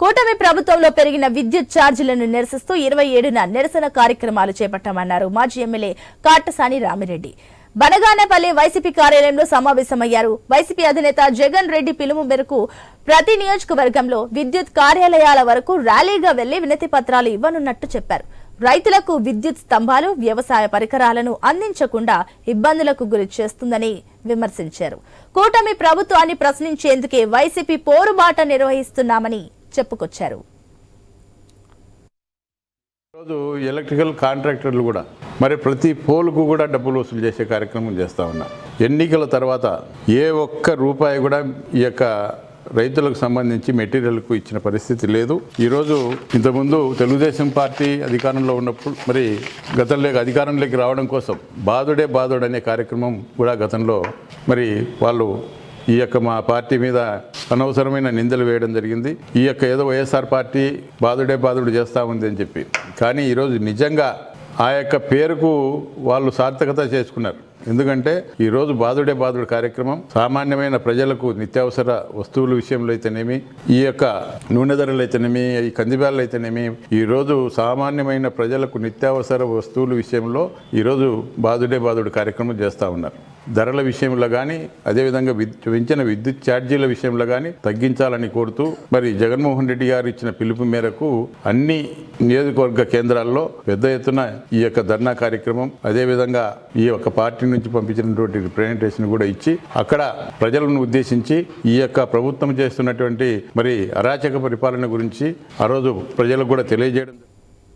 కూటమి ప్రభుత్వంలో పెరిగిన విద్యుత్ ఛార్జీలను నిరసిస్తూ ఇరవై ఏడున నిరసన కార్యక్రమాలు చేపట్టామన్నారు మాజీ ఎమ్మెల్యే కాటసాని రామిరెడ్డి. బనగానేపల్లి వైసీపీ కార్యాలయంలో సమావేశమయ్యారు. వైసీపీ అధినేత జగన్ రెడ్డి పిలుపు మేరకు ప్రతి నియోజకవర్గంలో విద్యుత్ కార్యాలయాల వరకు ర్యాలీగా వెళ్ళి వినతి పత్రాలు ఇవ్వనున్నట్టు చెప్పారు. రైతులకు విద్యుత్ స్తంభాలు వ్యవసాయ పరికరాలను అందించకుండా ఇబ్బందులకు గురి చేస్తుందని విమర్శించారు. కూటమి ప్రభుత్వాన్ని ప్రశ్నించేందుకే వైసీపీ పోరుబాట నిర్వహిస్తున్నామని చెప్పుకొచ్చారు. ఈరోజు ఎలక్ట్రికల్ కాంట్రాక్టర్లు కూడా మరి ప్రతి పోల్కు కూడా డబ్బులు వసూలు చేసే కార్యక్రమం చేస్తూ ఉన్నారు ఎన్నికల తర్వాత ఏ ఒక్క రూపాయి కూడా ఈ యొక్క రైతులకు సంబంధించి మెటీరియల్కు ఇచ్చిన పరిస్థితి లేదు. ఈరోజు ఇంతకుముందు తెలుగుదేశం పార్టీ అధికారంలో ఉన్నప్పుడు మరి గతంలోకి అధికారంలోకి రావడం కోసం బాదుడే బాధుడు అనే కార్యక్రమం కూడా గతంలో మరి వాళ్ళు ఈ యొక్క మా పార్టీ మీద అనవసరమైన నిందలు వేయడం జరిగింది. ఈ యొక్క ఏదో వైఎస్ఆర్ పార్టీ బాధుడే బాధుడు చేస్తూ ఉంది అని చెప్పి. కానీ ఈరోజు నిజంగా ఆ యొక్క పేరుకు వాళ్ళు సార్థకత చేసుకున్నారు. ఎందుకంటే ఈరోజు బాధుడే బాధుడు కార్యక్రమం సామాన్యమైన ప్రజలకు నిత్యావసర వస్తువుల విషయంలో అయితేనేమి ఈ యొక్క నూనె ధరలు అయితేనేమి ఈ కందిబ్యాలు అయితేనేమి ఈరోజు సామాన్యమైన ప్రజలకు నిత్యావసర వస్తువుల విషయంలో ఈరోజు బాధుడే బాధుడు కార్యక్రమం చేస్తూ ఉన్నారు. ధరల విషయంలో కానీ అదేవిధంగా విద్ పెంచిన విద్యుత్ ఛార్జీల విషయంలో కానీ తగ్గించాలని కోరుతూ మరి జగన్మోహన్ రెడ్డి గారు ఇచ్చిన పిలుపు మేరకు అన్ని నియోజకవర్గ కేంద్రాల్లో పెద్ద ఎత్తున ఈ యొక్క ధర్నా కార్యక్రమం అదేవిధంగా ఈ యొక్క పార్టీ నుంచి పంపించినటువంటి ప్రజెంటేషన్ కూడా ఇచ్చి అక్కడ ప్రజలను ఉద్దేశించి ఈ యొక్క ప్రభుత్వం చేస్తున్నటువంటి మరి అరాచక పరిపాలన గురించి ఆ రోజు ప్రజలకు కూడా తెలియజేయడం